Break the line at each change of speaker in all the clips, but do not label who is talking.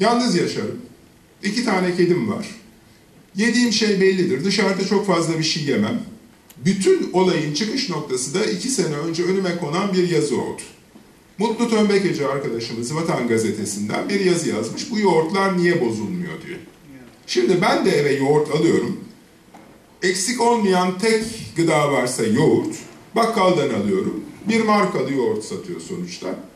Yalnız yaşarım. İki tane kedim var. Yediğim şey bellidir. Dışarıda çok fazla bir şey yemem. Bütün olayın çıkış noktası da iki sene önce önüme konan bir yazı oldu. Mutlu Tömbekeci arkadaşımız Vatan Gazetesi'nden bir yazı yazmış. Bu yoğurtlar niye bozulmuyor diyor. Şimdi ben de eve yoğurt alıyorum. Eksik olmayan tek gıda varsa yoğurt. Bakkaldan alıyorum. Bir markalı yoğurt satıyor sonuçta.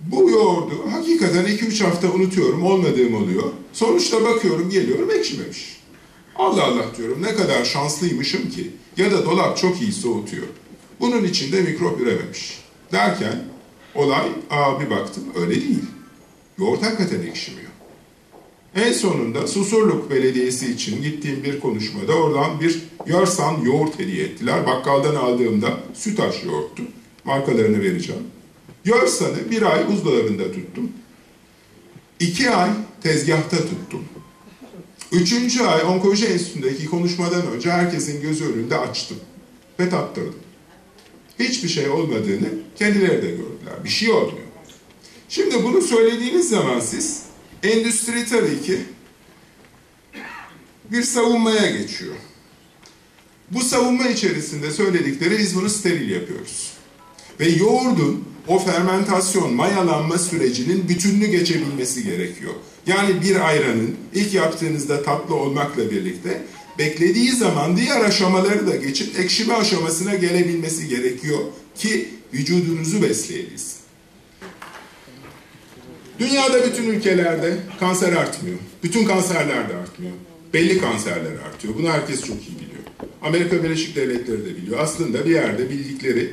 Bu yoğurdu hakikaten 2-3 hafta unutuyorum, olmadığım oluyor. Sonuçta bakıyorum, geliyorum ekşimemiş. Allah Allah diyorum ne kadar şanslıymışım ki. Ya da dolap çok iyi soğutuyor. Bunun içinde mikrop ürememiş. Derken olay, aa bir baktım öyle değil. Yoğurt hakikaten ekşimiyor. En sonunda Susurluk Belediyesi için gittiğim bir konuşmada oradan bir Yarsan yoğurt hediye ettiler. Bakkaldan aldığımda sütaş yoğurttu. Markalarını vereceğim. Yarsan'ı bir ay buzdolabında tuttum. İki ay tezgahta tuttum. Üçüncü ay onkoloji enstitüsündeki konuşmadan önce herkesin gözü önünde açtım. Ve tattırdım. Hiçbir şey olmadığını kendileri de gördüler. Bir şey olmuyor. Şimdi bunu söylediğiniz zaman siz endüstri tabii ki bir savunmaya geçiyor. Bu savunma içerisinde söyledikleri biz bunu steril yapıyoruz. Ve yoğurdun o fermentasyon, mayalanma sürecinin bütününü geçebilmesi gerekiyor. Yani bir ayranın ilk yaptığınızda tatlı olmakla birlikte beklediği zaman diğer aşamaları da geçip ekşime aşamasına gelebilmesi gerekiyor ki vücudunuzu besleyebilsin. Dünyada bütün ülkelerde kanser artmıyor. Bütün kanserler de artmıyor. Belli kanserler artıyor. Bunu herkes çok iyi biliyor. Amerika Birleşik Devletleri de biliyor. Aslında bir yerde bildikleri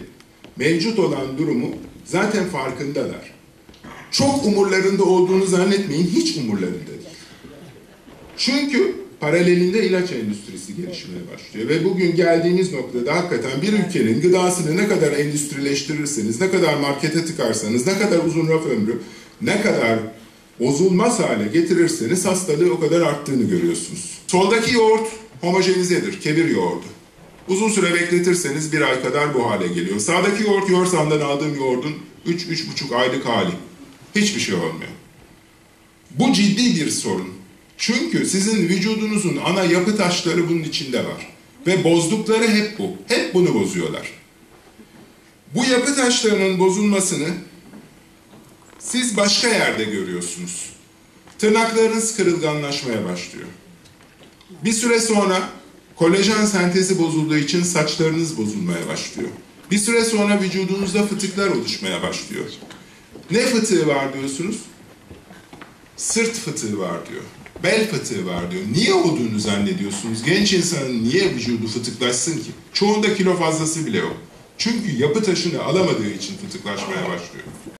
mevcut olan durumu zaten farkındalar. Çok umurlarında olduğunu zannetmeyin, hiç umurlarında değil. Çünkü paralelinde ilaç endüstrisi gelişmeye başlıyor. Ve bugün geldiğimiz noktada hakikaten bir ülkenin gıdasını ne kadar endüstrileştirirseniz, ne kadar markete tıkarsanız, ne kadar uzun raf ömrü, ne kadar bozulmaz hale getirirseniz hastalığı o kadar arttığını görüyorsunuz. Soldaki yoğurt homojenizedir, kebir yoğurdu. Uzun süre bekletirseniz bir ay kadar bu hale geliyor. Sağdaki yoğurt Yorsan'dan aldığım yoğurdun 3-3,5 aylık hali. Hiçbir şey olmuyor. Bu ciddi bir sorun. Çünkü sizin vücudunuzun ana yapı taşları bunun içinde var. Ve bozdukları hep bu. Hep bunu bozuyorlar. Bu yapı taşlarının bozulmasını siz başka yerde görüyorsunuz. Tırnaklarınız kırılganlaşmaya başlıyor. Bir süre sonra kolajen sentezi bozulduğu için saçlarınız bozulmaya başlıyor. Bir süre sonra vücudunuzda fıtıklar oluşmaya başlıyor. Ne fıtığı var diyorsunuz? Sırt fıtığı var diyor. Bel fıtığı var diyor. Niye olduğunu zannediyorsunuz? Genç insanın niye vücudu fıtıklaşsın ki? Çoğunda kilo fazlası bile yok. Çünkü yapı taşını alamadığı için fıtıklaşmaya başlıyor.